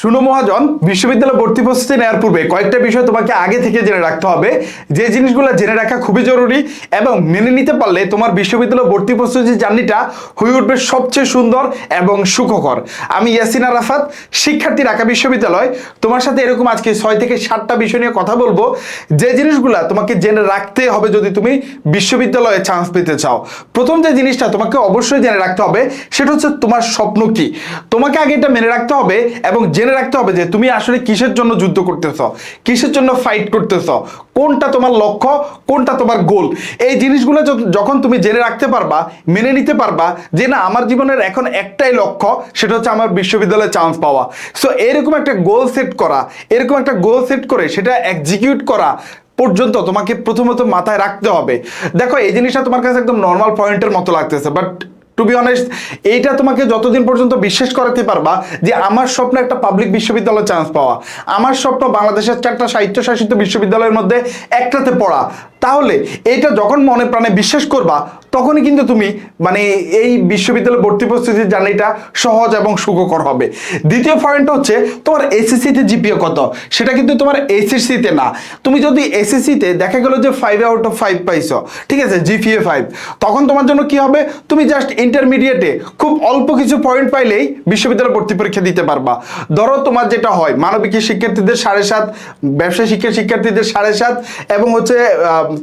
শুনো মহাজন, বিশ্ববিদ্যালয় ভর্তি প্রস্তুতি নেওয়ার পূর্বে কয়েকটা বিষয় তোমাকে আগে থেকে জেনে রাখতে হবে। যে জিনিসগুলো জেনে রাখা খুবই জরুরি এবং মেনে নিতে পারলে তোমার বিশ্ববিদ্যালয় ভর্তি প্রস্তুতি জার্নিটা হয়ে উঠবে সবচেয়ে সুন্দর এবং সুখকর। আমি ইয়াসিন আরাফাত শিক্ষার্থী ঢাকা বিশ্ববিদ্যালয়। তোমার সাথে এরকম আজকে ছয় থেকে সাতটা বিষয় নিয়ে কথা বলব। যে জিনিসগুলা তোমাকে জেনে রাখতে হবে যদি তুমি বিশ্ববিদ্যালয়ে চান্স পেতে চাও। প্রথম যে জিনিসটা তোমাকে অবশ্যই জেনে রাখতে হবে, সেটা হচ্ছে তোমার স্বপ্ন কি? তোমাকে আগে এটা মেনে রাখতে হবে এবং জেনে রাখতে হবে যে তুমি আসলে কিসের জন্য যুদ্ধ করতেছ, কিসের জন্য ফাইট করতেছ, কোনটা তোমার লক্ষ্য, কোনটা তোমার গোল এই জিনিসগুলো যখন তুমি জেনে রাখতে পারবা, মেনে নিতে পারবা যে না, আমার জীবনের এখন একটাই লক্ষ্য, সেটা হচ্ছে আমার বিশ্ববিদ্যালয়ে চান্স পাওয়া। সো এরকম একটা গোল সেট করা, এরকম একটা গোল সেট করে সেটা এক্সিকিউট করা পর্যন্ত তোমাকে প্রথমত মাথায় রাখতে হবে। দেখো, এই জিনিসটা তোমার কাছে একদম নর্মাল পয়েন্টের মতো লাগতেছে বাট টু বি অনেস্ট এইটা তোমাকে যতদিন পর্যন্ত বিশ্বাস করাতে পারবা যে আমার স্বপ্ন একটা পাবলিক বিশ্ববিদ্যালয়ে চান্স পাওয়া। আমার স্বপ্ন বাংলাদেশের চারটা সাহিত্যশাসিত বিশ্ববিদ্যালয়ের মধ্যে একটাতে পড়া। তাহলে এটা যখন মনে প্রাণে বিশ্বাস করবা, তখনই কিন্তু তুমি মানে এই বিশ্ববিদ্যালয় ভর্তি প্রস্তুতির জার্নিটা সহজ এবং সুখকর হবে। দ্বিতীয় পয়েন্ট হচ্ছে তোমার এসএসসিতে জিপিএ কত? সেটা কিন্তু তোমার এসএসসিতে না। তুমি যদি এসএসসিতে দেখা গেলো যে ফাইভ আউট অফ ফাইভ পাইছো, ঠিক আছে? জিপিএ ফাইভ তখন তোমার জন্য কি হবে? তুমি জাস্ট ইন্টারমিডিয়েটে খুব অল্প কিছু পয়েন্ট পাইলেই বিশ্ববিদ্যালয় ভর্তি পরীক্ষা দিতে পারবা। ধরো তোমার যেটা হয় মানবিকের শিক্ষার্থীদের সাড়ে সাত ব্যবসা শিক্ষা শিক্ষার্থীদের সাড়ে সাত এবং হচ্ছে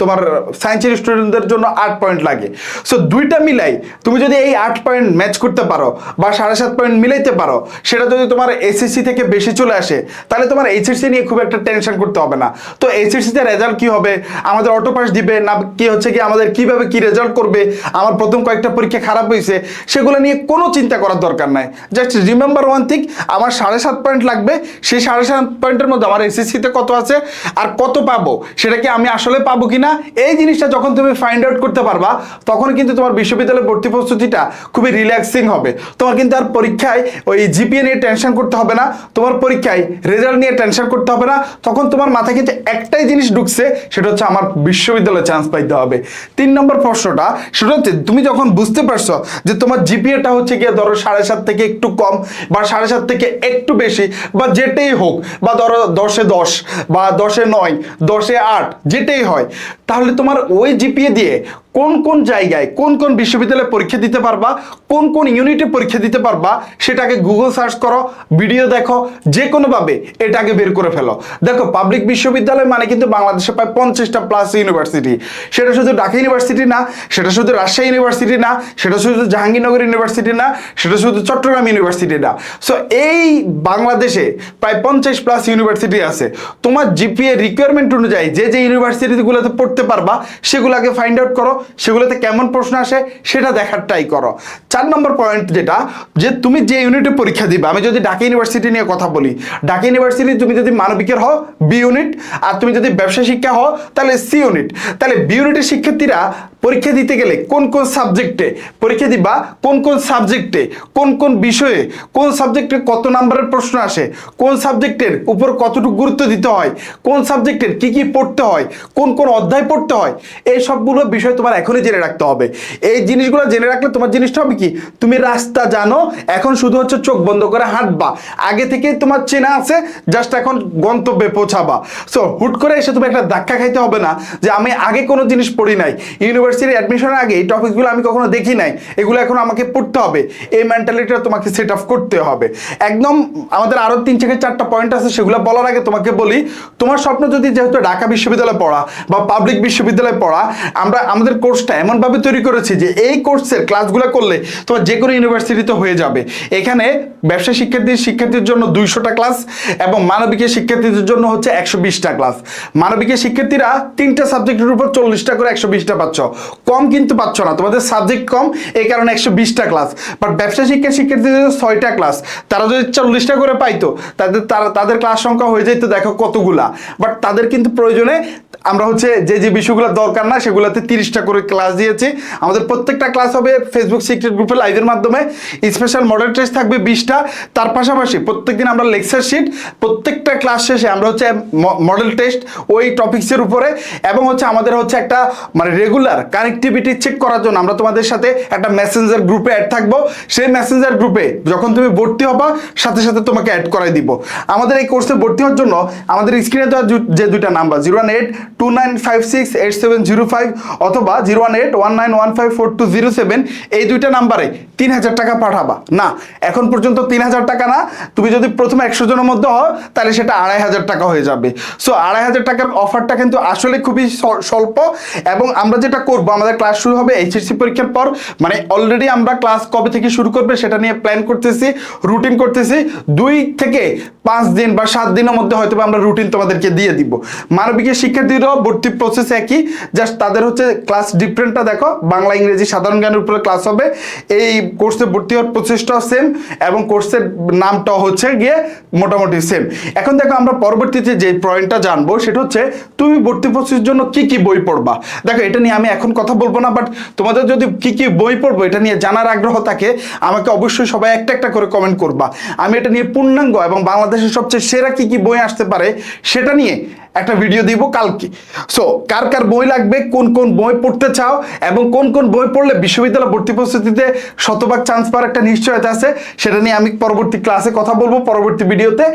তোমার সায়েন্সের স্টুডেন্টদের জন্য আট পয়েন্ট লাগে। সো দুইটা মিলাই তুমি যদি এই আট পয়েন্ট ম্যাচ করতে পারো বা সাড়ে সাত পয়েন্ট মিলাইতে পারো, সেটা যদি তোমার এসএসসি থেকে বেশি চলে আসে, তাহলে তোমার এইচএসসি নিয়ে খুব একটা টেনশন করতে হবে না। তো এইচএসসিতে রেজাল্ট কি হবে? আমাদের অটো পাস দিবে না কি হচ্ছে কি? আমাদের কীভাবে কি রেজাল্ট করবে? আমার প্রথম কয়েকটা পরীক্ষা খারাপ হয়েছে, সেগুলো নিয়ে কোনো চিন্তা করার দরকার নাই। জাস্ট রিমেম্বার ওয়ান থিং আমার সাড়ে সাত পয়েন্ট লাগবে, সেই সাড়ে সাত পয়েন্টের মধ্যে আমার এসএসসিতে কত আছে আর কত পাবো? সেটা কি আমি আসলে পাবো কিনা, এই জিনিসটা যখন তুমি ফাইন্ড আউট করতে পারবা, তখন কিন্তু তোমার বিশ্ববিদ্যালয় ভর্তি প্রস্তুতিটা খুবই রিল্যাক্সিং হবে। তোমার কিন্তু আর পরীক্ষায় ওই জিপিএ নিয়ে টেনশন করতে হবে না, তোমার পরীক্ষায় রেজাল্ট নিয়ে টেনশন করতে হবে না, তখন তোমার মাথায় কিন্তু একটাই জিনিস ঢুকছে, সেটা হচ্ছে আমার বিশ্ববিদ্যালয়ে চান্স পাইতে হবে। তিন নম্বর প্রশ্নটা, সেটা হচ্ছে তুমি যখন বুঝতে পারছ যে তোমার জিপিএটা হচ্ছে গিয়ে ধরো সাড়ে সাত থেকে একটু কম বা সাড়ে সাত থেকে একটু বেশি বা যেটাই হোক, বা ধরো দশে দশ বা দশে নয়, দশে আট, যেটাই হয় তাহলে তোমার ওই জিপিএ দিয়ে কোন কোন জায়গায়, কোন কোন বিশ্ববিদ্যালয়ে পরীক্ষা দিতে পারবা, কোন কোন ইউনিটে পরীক্ষা দিতে পারবা, সেটাকে গুগল সার্চ করো ভিডিও দেখো যে কোনোভাবে এটাকে বের করে ফেলো। দেখো পাবলিক বিশ্ববিদ্যালয় মানে কিন্তু বাংলাদেশে প্রায় পঞ্চাশটা প্লাস ইউনিভার্সিটি সেটা শুধু ঢাকা ইউনিভার্সিটি না, সেটা শুধু রাজশাহী ইউনিভার্সিটি না, সেটা শুধু জাহাঙ্গীরনগর ইউনিভার্সিটি না, সেটা শুধু চট্টগ্রাম ইউনিভার্সিটি না। সো এই বাংলাদেশে প্রায় পঞ্চাশ প্লাস ইউনিভার্সিটি আছে। তোমার জিপিএ রিকোয়ারমেন্ট অনুযায়ী যে যে ইউনিভার্সিটিগুলোতে পড়তে পারবা, সেগুলো আগে ফাইন্ড আউট করো, সেগুলোতে কেমন প্রশ্ন আসে সেটা দেখার ট্রাই করো। চার নম্বর পয়েন্ট যেটা, যে তুমি যে ইউনিটে পরীক্ষা দিবে, আমি যদি ঢাকা ইউনিভার্সিটি নিয়ে কথা বলি, ঢাকা ইউনিভার্সিটি তুমি যদি মানবিকের হও বি ইউনিট আর তুমি যদি ব্যবসা শিক্ষা হও, তাহলে সি ইউনিট তাহলে বি ইউনিটের শিক্ষার্থীরা পরীক্ষা দিতে গেলে কোন কোন সাবজেক্টে পরীক্ষা দিবা, কোন কোন সাবজেক্টে কোন কোন বিষয়ে, কোন সাবজেক্টে কত নাম্বারের প্রশ্ন আসে, কোন সাবজেক্টের উপর কতটুকু গুরুত্ব দিতে হয়, কোন সাবজেক্টের কি কি পড়তে হয়, কোন কোন অধ্যায় পড়তে হয়, এই সবগুলো বিষয় তোমার এখনই জেনে রাখতে হবে। এই জিনিসগুলো জেনে রাখলে তোমার জিনিসটা হবে কি? তুমি রাস্তা জানো, এখন শুধু হচ্ছে চোখ বন্ধ করে হাঁটবা। আগে থেকে তোমার চেনা আছে জাস্ট এখন গন্তব্যে পৌঁছাবা। সো হুট করে এসে তুমি একটা ধাক্কা খাইতে হবে না যে আমি আগে কোনো জিনিস পড়ি নাই। ইউনিভার্সিটি অ্যাডমিশনের আগে এই টপিকগুলো আমি কখনো দেখি নাই। এগুলো এখন আমাকে পড়তে হবে। এই মেন্টালিটিটা তোমাকে সেট আপ করতে হবে। একদম আমাদের আরও তিন থেকে চারটা পয়েন্ট আছে, সেগুলো বলার আগে তোমাকে বলি, তোমার স্বপ্ন যদি যেহেতু ঢাকা বিশ্ববিদ্যালয়ে পড়া বা পাবলিক বিশ্ববিদ্যালয়ে পড়া, আমরা, আমাদের কোর্সটা এমনভাবে তৈরি করেছি যে এই কোর্সের ক্লাসগুলো করলে তোমার যে কোনো ইউনিভার্সিটিতে হয়ে যাবে। এখানে ব্যবসা শিক্ষার্থী শিক্ষার্থীর জন্য দুইশোটা ক্লাস এবং মানবিকের শিক্ষার্থীদের জন্য হচ্ছে একশো বিশটা ক্লাস মানবিকের শিক্ষার্থীরা তিনটা সাবজেক্টের উপর চল্লিশটা করে একশো বিশটা পাচ্ছ। কম কিন্তু পাচ্ছ না। তোমাদের সাবজেক্ট কম, এই কারণে একশো বিশটা ক্লাস বাট ব্যবসা শিক্ষা শিক্ষার্থীদের ছয়টা ক্লাস তারা যদি চল্লিশটা করে পাইতো, তাদের, তারা, তাদের ক্লাস সংখ্যা হয়ে যেত দেখো কতগুলা। বাট তাদের কিন্তু প্রয়োজনে আমরা হচ্ছে যে যে বিষয়গুলো দরকার না, সেগুলোতে তিরিশটা করে ক্লাস দিয়েছি। আমাদের প্রত্যেকটা ক্লাস হবে ফেসবুক সিক্রেট গ্রুপে লাইভের মাধ্যমে। স্পেশাল মডেল টেস্ট থাকবে বিশটা। তার পাশাপাশি প্রত্যেকদিন আমরা লেকচার শিট প্রত্যেকটা ক্লাস শেষে আমরা হচ্ছে মডেল টেস্ট ওই টপিক্সের উপরে। এবং হচ্ছে আমাদের হচ্ছে একটা মানে রেগুলার কানেক্টিভিটি চেক করার জন্য আমরা তোমাদের সাথে একটা মেসেঞ্জার গ্রুপে অ্যাড থাকব। সেই মেসেঞ্জার গ্রুপে যখন তুমি ভর্তি হবা, সাথে সাথে তোমাকে অ্যাড করাই দিব। আমাদের এই কোর্সে ভর্তি হওয়ার জন্য আমাদের স্ক্রিনে দেওয়া যে দুইটা number zero one eight two nine five six eight seven zero five অথবা zero one eight one nine one five four two zero seven এই দুইটা নাম্বারে তিন হাজার টাকা পাঠাবা। না, এখন পর্যন্ত তিন হাজার টাকা না, তুমি যদি প্রথমে একশো জনের মধ্যে হও, তাহলে সেটা আড়াই হাজার টাকা হয়ে যাবে। সো আড়াই হাজার টাকার অফারটা কিন্তু আসলে খুবই স্বল্প এবং আমরা যেটা করব আমাদের ক্লাস শুরু হবে এইচএসসি পরীক্ষার পর। মানে অলরেডি আমরা ক্লাস কবে থেকে শুরু করবে সেটা নিয়ে প্ল্যান করতেছি রুটিন করতেছি। দুই থেকে পাঁচ দিন বা সাত দিনের মধ্যে হয়তো আমরা রুটিন তোমাদেরকে দিয়ে দিব। মানবিকের শিক্ষার্থীরাও ভর্তি প্রসেস একই। জাস্ট তাদের হচ্ছে ক্লাস ডিফারেন্টটা দেখো। বাংলা, ইংরেজি, সাধারণ জ্ঞানের উপরে ক্লাস হবে। এই কোর্সে ভর্তি হওয়ার প্রসেসটাও সেম এবং কোর্সের নামটাও হচ্ছে গিয়ে মোটামুটি সেম এখন দেখো আমরা পরবর্তীতে যে পয়েন্টটা জানব, সেটা হচ্ছে তুমি ভর্তি প্রসেসের জন্য কি কি বই পড়বা? দেখো, এটা নিয়ে আমি এখন কথা বলব না বাট তোমাদের যদি কি কি বই পড়ব, এটা নিয়ে জানার আগ্রহ থাকে, আমাকে অবশ্যই সবাই একটা একটা করে কমেন্ট করবা। আমি এটা নিয়ে পূর্ণাঙ্গ এবং বাংলাদেশের সবচেয়ে সেরা কি কি বই আসতে পারে, সেটা নিয়ে একটা ভিডিও দিব কালকে। সো কার কার বই লাগবে, কোন কোন বই পড়তে চাও এবং কোন কোন বই পড়লে বিশ্ববিদ্যালয় ভর্তি প্রস্তুতিতে শতভাগ চান্স পাওয়ার একটা নিশ্চয়তা আছে, সেটা নিয়ে আমি পরবর্তী ক্লাসে কথা বলব পরবর্তী ভিডিওতে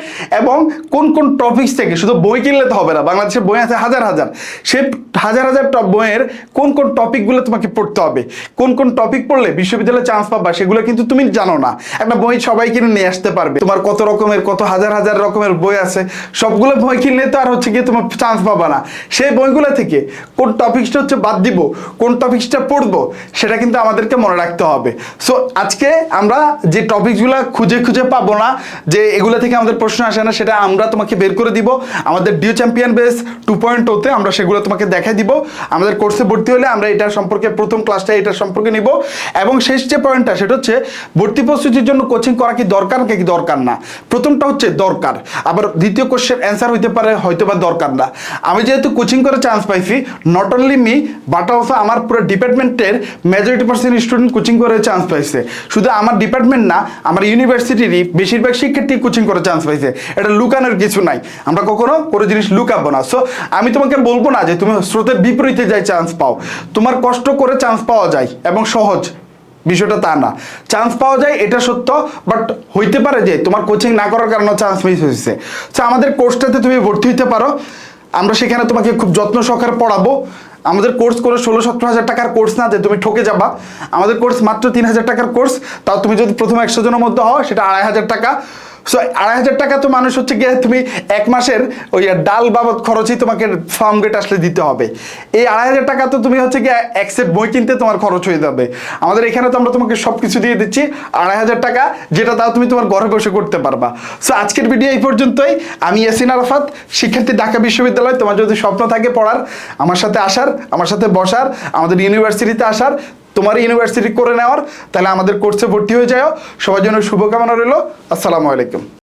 এবং কোন কোন টপিকস থেকে, শুধু বই কিনলে তো হবে না, বাংলাদেশের বই আছে হাজার হাজার। সে হাজার হাজার টপ বইয়ের কোন কোন টপিকগুলো তোমাকে পড়তে হবে, কোন কোন টপিক পড়লে বিশ্ববিদ্যালয়ে চান্স পাবা, সেগুলো কিন্তু তুমি জানো না। একটা বই সবাই কিনে নিয়ে আসতে পারবে। তোমার কত রকমের, কত হাজার হাজার রকমের বই আছে, সবগুলো বই কিনলে তো আর হচ্ছে গিয়ে তোমার চান্স পাবা না। সেই বইগুলো থেকে কোন টপিকসটা হচ্ছে বাদ দিব, কোন টপিকসটা পড়ব, সেটা কিন্তু আমাদেরকে মনে রাখতে হবে। সো আজকে আমরা যে টপিকসগুলো খুঁজে খুঁজে পাবো না, যে এগুলো থেকে আমাদের প্রশ্ন আসে না, সেটা আমরা তোমাকে বের করে দিব। আমাদের ডিও চ্যাম্পিয়ন বেস টু পয়েন্ট ওতে আমরা সেগুলো তোমাকে দেখাই দিব। আমাদের কোর্সে ভর্তি হলে আমরা এটার সম্পর্কে, প্রথম ক্লাসটা এটার সম্পর্কে নিব। এবং শেষ যে পয়েন্টটা সেটা হচ্ছে ভর্তি প্রস্তুতির জন্য কোচিং করা কি দরকার নাকি দরকার না? প্রথমটা হচ্ছে দরকার। আবার দ্বিতীয় কোশ্চেন অ্যান্সার হইতে পারে হয়তো বা দরকার না আমি যেহেতু কোচিং করে চান্স পাইছি not only me but also আমার পুরো ডিপার্টমেন্টের মেজরিটি পার্সেন্ট স্টুডেন্ট কোচিং করে চান্স পাইছে। শুধু আমার ডিপার্টমেন্ট না, আমার ইউনিভার্সিটিরই বেশিরভাগ শিক্ষার্থী কোচিং করে চান্স পাইছে। এটা লুকানোর কিছু নাই। আমরা কখনো কোনো জিনিস লুকাবো না। সো আমি তোমাকে বলব না যে তুমি স্রোতের বিপরীতে যাই চান্স পাও। তোমার কষ্ট করে চান্স পাওয়া যায় এবং সহজ। বিষয়টা তা না। চান্স পাওয়া যায়, এটা সত্য বাট হইতে পারে যে তোমার কোচিং না করার কারণে চান্স মিস হয়েছে। তো আমাদের কোর্সটাতে তুমি ভর্তি হইতে পারো। আমরা সেখানে তোমাকে খুব যত্ন সহকারে পড়াবো। আমাদের কোর্স করে ষোলো সতেরো হাজার টাকার কোর্স না যে তুমি ঠকে যাবা। আমাদের কোর্স মাত্র তিন হাজার টাকার কোর্স তাও তুমি যদি প্রথম একশো জনের মধ্যে হও, সেটা আড়াই হাজার টাকা। সো আড়াই হাজার টাকা তো মানুষ হচ্ছে গিয়ে তুমি এক মাসের ওই ডাল বাবদ খরচই তোমাকে ফার্ম গেট আসলে দিতে হবে। এই আড়াই হাজার টাকা তো তুমি হচ্ছে গিয়ে এক সেট বই কিনতে তোমার খরচ হয়ে যাবে। আমাদের এখানে তো আমরা তোমাকে সব কিছু দিয়ে দিচ্ছি আড়াই হাজার টাকা, যেটা তাও তুমি তোমার ঘরে বসে করতে পারবা। সো আজকের ভিডিও এই পর্যন্তই। আমি ইয়াসিন আরাফাত, শিক্ষার্থী ঢাকা বিশ্ববিদ্যালয়। তোমার যদি স্বপ্ন থাকে পড়ার, আমার সাথে আসার, আমার সাথে বসার, আমাদের ইউনিভার্সিটিতে আসার তোমার ইউনিভার্সিটি করে নেওয়ার, তাহলে আমাদের কোর্সে ভর্তি হয়ে যাও সবার জন্য শুভকামনা রইল। আসসালামু আলাইকুম।